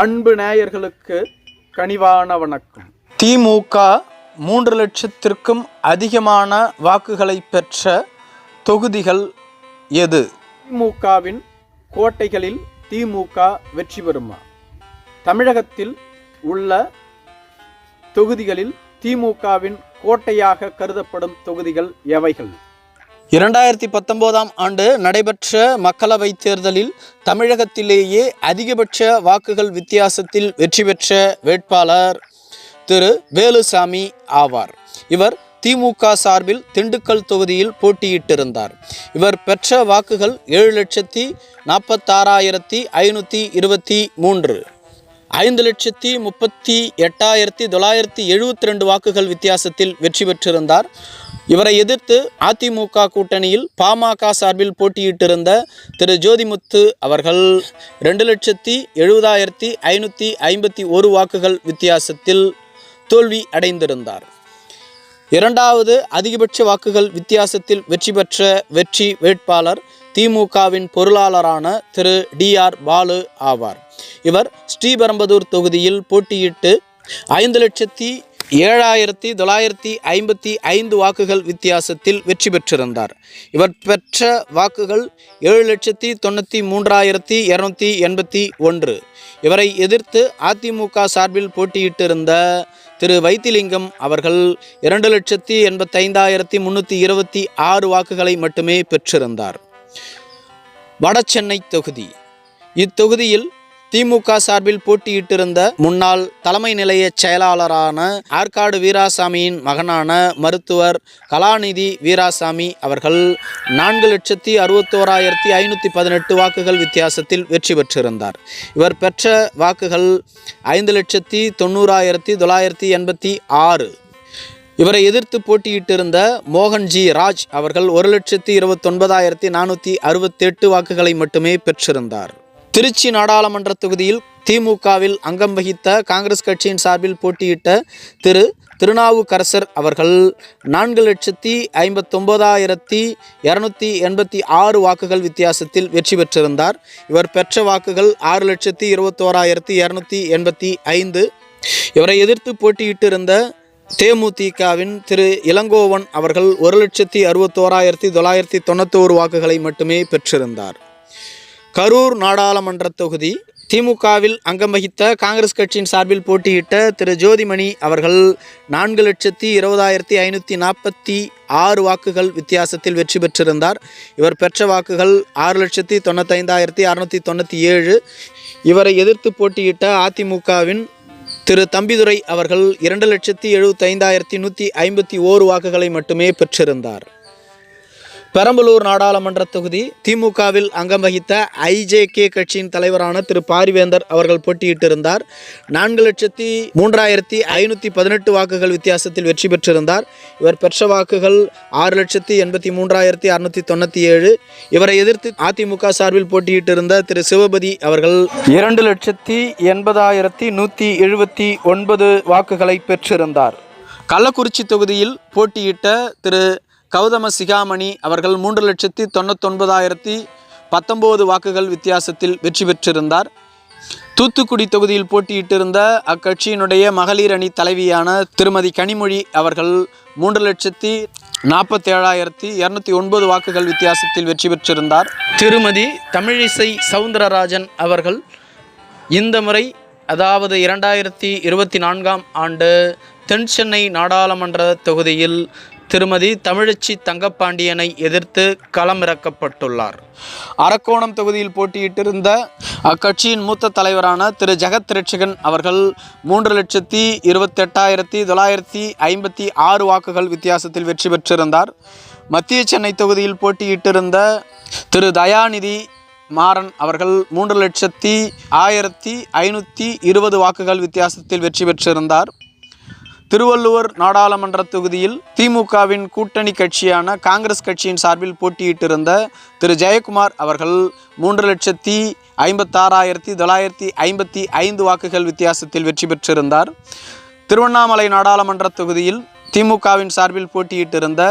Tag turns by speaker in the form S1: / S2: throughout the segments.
S1: அன்பு நேயர்களுக்கு கனிவான வணக்கம்.
S2: திமுக மூன்று லட்சத்திற்கும் அதிகமான வாக்குகளை பெற்ற தொகுதிகள் எது?
S1: திமுகவின் கோட்டைகளில் திமுக வெற்றி பெறுமா? தமிழகத்தில் உள்ள தொகுதிகளில் திமுகவின் கோட்டையாக கருதப்படும் தொகுதிகள் எவைகள்?
S2: இரண்டாயிரத்தி பத்தொம்போதாம் ஆண்டு நடைபெற்ற மக்களவைத் தேர்தலில் தமிழகத்திலேயே அதிகபட்ச வாக்குகள் வித்தியாசத்தில் வெற்றி பெற்ற வேட்பாளர் திரு வேலுசாமி ஆவார். இவர் திமுக சார்பில் திண்டுக்கல் தொகுதியில் போட்டியிட்டிருந்தார். இவர் பெற்ற வாக்குகள் ஏழு லட்சத்தி நாற்பத்தாறாயிரத்தி ஐநூற்றி இருபத்தி மூன்று. ஐந்து லட்சத்தி முப்பத்தி எட்டாயிரத்தி தொள்ளாயிரத்தி எழுபத்தி ரெண்டு வாக்குகள் வித்தியாசத்தில் வெற்றி பெற்றிருந்தார். இவரை எதிர்த்து அதிமுக கூட்டணியில் பாமக சார்பில் போட்டியிட்டிருந்த திரு ஜோதிமுத்து அவர்கள் ரெண்டு லட்சத்தி எழுபதாயிரத்தி ஐநூற்றி ஐம்பத்தி ஒரு வாக்குகள் வித்தியாசத்தில் தோல்வி அடைந்திருந்தார். இரண்டாவது அதிகபட்ச வாக்குகள் வித்தியாசத்தில் வெற்றி பெற்ற வெற்றி வேட்பாளர் திமுகவின் பொருளாளரான திரு டிஆர் பாலு ஆவார். இவர் ஸ்ரீபெரம்பதூர் தொகுதியில் போட்டியிட்டு ஐந்து லட்சத்தி ஏழாயிரத்தி தொள்ளாயிரத்தி ஐம்பத்தி ஐந்து வாக்குகள் வித்தியாசத்தில் வெற்றி பெற்றிருந்தார். இவர் பெற்ற வாக்குகள் ஏழு லட்சத்தி தொண்ணூற்றி மூன்றாயிரத்தி இரநூத்தி எண்பத்தி ஒன்று. இவரை எதிர்த்து அதிமுக சார்பில் போட்டியிட்டிருந்த திரு வைத்திலிங்கம் அவர்கள் இரண்டு லட்சத்தி எண்பத்தைந்தாயிரத்தி முந்நூற்றி இருபத்தி ஆறு வாக்குகளை மட்டுமே பெற்றிருந்தார். வடசென்னை தொகுதி. இத்தொகுதியில் திமுக சார்பில் போட்டியிட்டிருந்த முன்னாள் தலைமை நிலைய செயலாளரான ஆற்காடு வீராசாமியின் மகனான மருத்துவர் கலாநிதி வீராசாமி அவர்கள் நான்கு லட்சத்தி அறுபத்தோராயிரத்தி ஐநூற்றி பதினெட்டு வாக்குகள் வித்தியாசத்தில் வெற்றி பெற்றிருந்தார். இவர் பெற்ற வாக்குகள் ஐந்து லட்சத்தி தொண்ணூறாயிரத்தி தொள்ளாயிரத்தி எண்பத்தி ஆறு. இவரை எதிர்த்து போட்டியிட்டிருந்த மோகன்ஜி ராஜ் அவர்கள் ஒரு லட்சத்தி இருபத்தொன்பதாயிரத்தி நானூற்றி அறுபத்தெட்டு வாக்குகளை மட்டுமே பெற்றிருந்தார். திருச்சி நாடாளுமன்ற தொகுதியில் திமுகவில் அங்கம் வகித்த காங்கிரஸ் கட்சியின் சார்பில் போட்டியிட்ட திரு திருநாவுக்கரசர் அவர்கள் நான்கு லட்சத்தி ஐம்பத்தொம்போதாயிரத்தி இரநூத்தி எண்பத்தி ஆறு வாக்குகள் வித்தியாசத்தில் வெற்றி பெற்றிருந்தார். இவர் பெற்ற வாக்குகள் ஆறு லட்சத்தி இருபத்தோராயிரத்தி இரநூத்தி எண்பத்தி ஐந்து. இவரை எதிர்த்து போட்டியிட்டிருந்த தேமுதிகவின் திரு இளங்கோவன் அவர்கள் ஒரு லட்சத்தி அறுபத்தோராயிரத்தி தொள்ளாயிரத்தி தொண்ணூத்தோரு வாக்குகளை மட்டுமே பெற்றிருந்தார். கரூர் நாடாளுமன்ற தொகுதி திமுகவில் அங்கம் வகித்த காங்கிரஸ் கட்சியின் சார்பில் போட்டியிட்ட திரு ஜோதிமணி அவர்கள் நான்கு லட்சத்தி இருபதாயிரத்தி ஐநூற்றி நாற்பத்தி ஆறு வாக்குகள் வித்தியாசத்தில் வெற்றி பெற்றிருந்தார். இவர் பெற்ற வாக்குகள் ஆறு லட்சத்தி தொண்ணூத்தைந்தாயிரத்தி அறுநூற்றி தொண்ணூற்றி ஏழு. இவரை எதிர்த்து போட்டியிட்ட அதிமுகவின் திரு தம்பிதுரை அவர்கள் இரண்டு லட்சத்தி எழுபத்தைந்தாயிரத்தி நூற்றி ஐம்பத்தி ஓரு வாக்குகளை மட்டுமே பெற்றிருந்தார். பெரம்பலூர் நாடாளுமன்ற தொகுதி திமுகவில் அங்கம் வகித்த ஐஜேகே கட்சியின் தலைவரான திரு பாரிவேந்தர் அவர்கள் போட்டியிட்டிருந்தார். நான்கு லட்சத்தி மூன்றாயிரத்தி ஐநூற்றி பதினெட்டு வாக்குகள் வித்தியாசத்தில் வெற்றி பெற்றிருந்தார். இவர் பெற்ற வாக்குகள் ஆறு லட்சத்தி எண்பத்தி மூன்றாயிரத்தி அறுநூற்றி தொண்ணூற்றி ஏழு இவரை எதிர்த்து அதிமுக சார்பில் போட்டியிட்டிருந்த திரு சிவபதி அவர்கள் இரண்டு லட்சத்தி எண்பதாயிரத்தி நூற்றி எழுபத்தி ஒன்பது வாக்குகளை பெற்றிருந்தார். கள்ளக்குறிச்சி தொகுதியில் போட்டியிட்ட திரு கௌதம சிகாமணி அவர்கள் மூன்று லட்சத்தி தொண்ணூத்தொன்பதாயிரத்தி பத்தொம்போது வாக்குகள் வித்தியாசத்தில் வெற்றி பெற்றிருந்தார். தூத்துக்குடி தொகுதியில் போட்டியிட்டிருந்த அக்கட்சியினுடைய மகளிர் அணி தலைவியான திருமதி கனிமொழி அவர்கள் மூன்று லட்சத்தி நாற்பத்தேழாயிரத்தி இரநூத்தி ஒன்பது வாக்குகள் வித்தியாசத்தில் வெற்றி பெற்றிருந்தார். திருமதி தமிழிசை சவுந்தரராஜன் அவர்கள் இந்த முறை அதாவது இரண்டாயிரத்தி இருபத்தி நான்காம் ஆண்டு தென் சென்னை நாடாளுமன்ற தொகுதியில் திருமதி தமிழச்சி தங்கப்பாண்டியனை எதிர்த்து களமிறக்கப்பட்டுள்ளார். அரக்கோணம் தொகுதியில் போட்டியிட்டிருந்த அக்கட்சியின் மூத்த தலைவரான திரு ஜெகத் ரட்சகன் அவர்கள் மூன்று லட்சத்தி இருபத்தெட்டாயிரத்தி தொள்ளாயிரத்தி ஐம்பத்தி ஆறு வாக்குகள் வித்தியாசத்தில் வெற்றி பெற்றிருந்தார். மத்திய சென்னை தொகுதியில் போட்டியிட்டிருந்த திரு தயாநிதி மாறன் அவர்கள் மூன்று லட்சத்தி ஆயிரத்தி ஐநூற்றி இருபது வாக்குகள் வித்தியாசத்தில் வெற்றி பெற்றிருந்தார். திருவள்ளுவர் நாடாளுமன்ற தொகுதியில் திமுகவின் கூட்டணி கட்சியான காங்கிரஸ் கட்சியின் சார்பில் போட்டியிட்டிருந்த திரு. ஜெயக்குமார் அவர்கள் மூன்று லட்சத்தி ஐம்பத்தாறாயிரத்தி தொள்ளாயிரத்தி ஐம்பத்தி ஐந்து வாக்குகள் வித்தியாசத்தில் வெற்றி பெற்றிருந்தார். திருவண்ணாமலை நாடாளுமன்ற தொகுதியில் திமுகவின் சார்பில் போட்டியிட்டிருந்த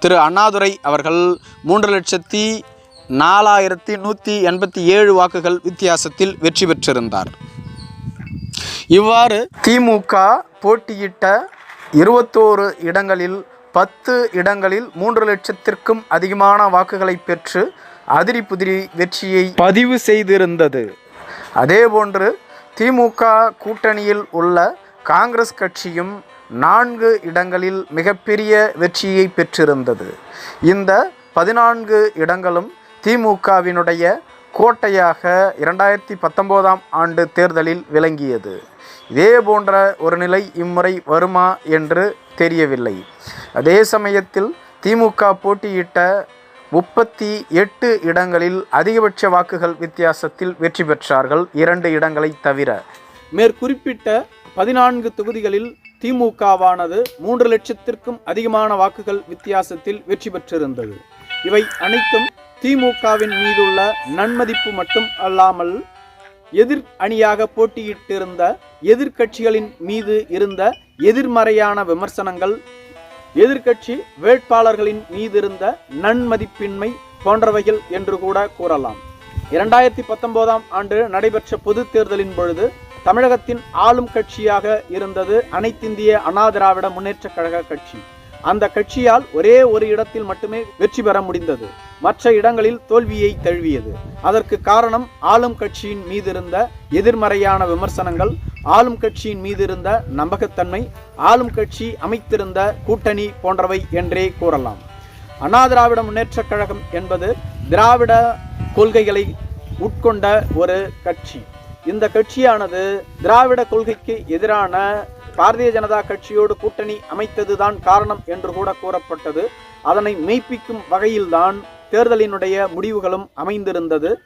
S2: திரு. அண்ணாதுரை அவர்கள் மூன்று லட்சத்தி நாலாயிரத்தி நூற்றி எண்பத்தி ஏழு வாக்குகள் வித்தியாசத்தில் வெற்றி பெற்றிருந்தார். இவ்வாறு
S1: திமுக போட்டியிட்ட இருபத்தோரு இடங்களில் பத்து இடங்களில் மூன்று லட்சத்திற்கும் அதிகமான வாக்குகளை பெற்று அதிரி புதிரி வெற்றியை பதிவு செய்திருந்தது. அதேபோன்று திமுக கூட்டணியில் உள்ள காங்கிரஸ் கட்சியும் நான்கு இடங்களில் மிகப்பெரிய வெற்றியை பெற்றிருந்தது. இந்த பதினான்கு இடங்களும் திமுகவினுடைய கோட்டையாக இரண்டாயிரத்தி பத்தொம்போதாம் ஆண்டு தேர்தலில் விளங்கியது. இதே போன்ற ஒரு நிலை இம்முறை வருமா என்று தெரியவில்லை. அதே சமயத்தில் திமுக போட்டியிட்ட முப்பத்தி எட்டு இடங்களில் அதிகபட்ச வாக்குகள் வித்தியாசத்தில் வெற்றி பெற்றார்கள் இரண்டு இடங்களை தவிர. மேற்குறிப்பிட்ட பதினான்கு தொகுதிகளில் திமுகவானது மூன்று லட்சத்திற்கும் அதிகமான வாக்குகள் வித்தியாசத்தில் வெற்றி பெற்றிருந்தது. இவை அனைத்தும் திமுகவின் மீதுள்ள நன்மதிப்பு மட்டும் அல்லாமல் எதிர் அணியாக போட்டியிட்டிருந்த எதிர்க்கட்சிகளின் மீது இருந்த எதிர்மறையான விமர்சனங்கள் எதிர்க்கட்சி வேட்பாளர்களின் மீதிருந்த நன்மதிப்பின்மை போன்றவைகள் என்று கூட கூறலாம். இரண்டாயிரத்தி பத்தொன்பதாம் ஆண்டு நடைபெற்ற பொது தேர்தலின் பொழுது தமிழகத்தின் ஆளும் கட்சியாக இருந்தது அனைத்திந்திய அண்ணா திராவிட முன்னேற்ற கழக கட்சி. அந்த கட்சியால் ஒரே ஒரு இடத்தில் மட்டுமே வெற்றி பெற முடிந்தது. மற்ற இடங்களில் தோல்வியை தழுவியது. அதற்கு காரணம் ஆளும் கட்சியின் மீதிருந்த எதிர்மறையான விமர்சனங்கள் ஆளும் கட்சியின் மீது இருந்த நம்பகத்தன்மை ஆளும் கட்சி அமைத்திருந்த கூட்டணி போன்றவை என்றே கூறலாம். அண்ணா திராவிட முன்னேற்றக் கழகம் என்பது திராவிட கொள்கைகளை உட்கொண்ட ஒரு கட்சி. இந்த கட்சியானது திராவிட கொள்கைக்கு எதிரான பாரதிய ஜனதா கட்சியோடு கூட்டணி அமைத்ததுதான் காரணம் என்று கூட கூறப்பட்டது. அதனை மெய்ப்பிக்கும் வகையில்தான் தேர்தலினுடைய முடிவுகளும் அமைந்திருந்தது.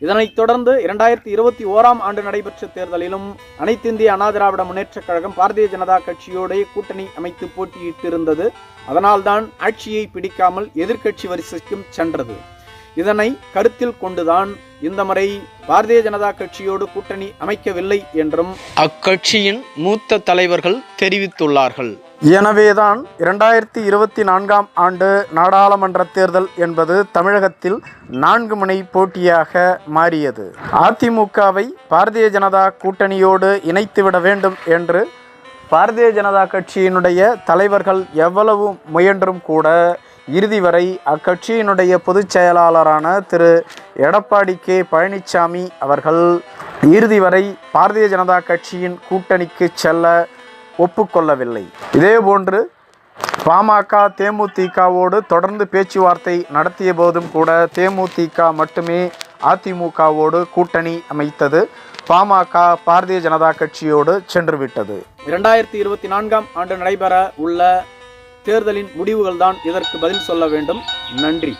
S1: இதனைத் தொடர்ந்து இரண்டாயிரத்தி இருபத்தி ஓராம் ஆண்டு நடைபெற்ற தேர்தலிலும் அனைத்திந்திய அண்ணா திராவிட முன்னேற்றக் கழகம் பாரதிய ஜனதா கட்சியோடைய கூட்டணி அமைத்து போட்டியிட்டிருந்தது. அதனால்தான் ஆட்சியை பிடிக்காமல் எதிர்க்கட்சி வரிசைக்கும் சென்றது. இதனை கருத்தில் கொண்டுதான் இந்த முறை பாரதிய ஜனதா கட்சியோடு கூட்டணி அமைக்கவில்லை என்றும்
S2: அக்கட்சியின் மூத்த தலைவர்கள் தெரிவித்துள்ளார்கள்.
S1: எனவேதான் இரண்டாயிரத்தி இருபத்தி நான்காம் ஆண்டு நாடாளுமன்ற தேர்தல் என்பது தமிழகத்தில் நான்கு முனை போட்டியாக மாறியது. அதிமுகவை பாரதிய ஜனதா கூட்டணியோடு இணைத்துவிட வேண்டும் என்று பாரதிய ஜனதா கட்சியினுடைய தலைவர்கள் எவ்வளவு முயன்றும் கூட இறுதி வரை அக்கட்சியினுடைய பொதுச் செயலாளரான திரு. எடப்பாடி கே. பழனிசாமி அவர்கள் இறுதி வரை பாரதிய ஜனதா கட்சியின் கூட்டணிக்கு செல்ல ஒப்புக்கொள்ளவில்லை. இதேபோன்று பாமக தேமுதிகவோடு தொடர்ந்து பேச்சுவார்த்தை நடத்திய போதும் கூட தேமுதிக மட்டுமே அதிமுகவோடு கூட்டணி அமைத்தது. பாமக பாரதிய ஜனதா கட்சியோடு சென்று விட்டது இரண்டாயிரத்தி இருபத்தி நான்காம் ஆண்டு நடைபெற உள்ள தேர்தலின் முடிவுகள் தான் இதற்கு பதில் சொல்ல வேண்டும். நன்றி.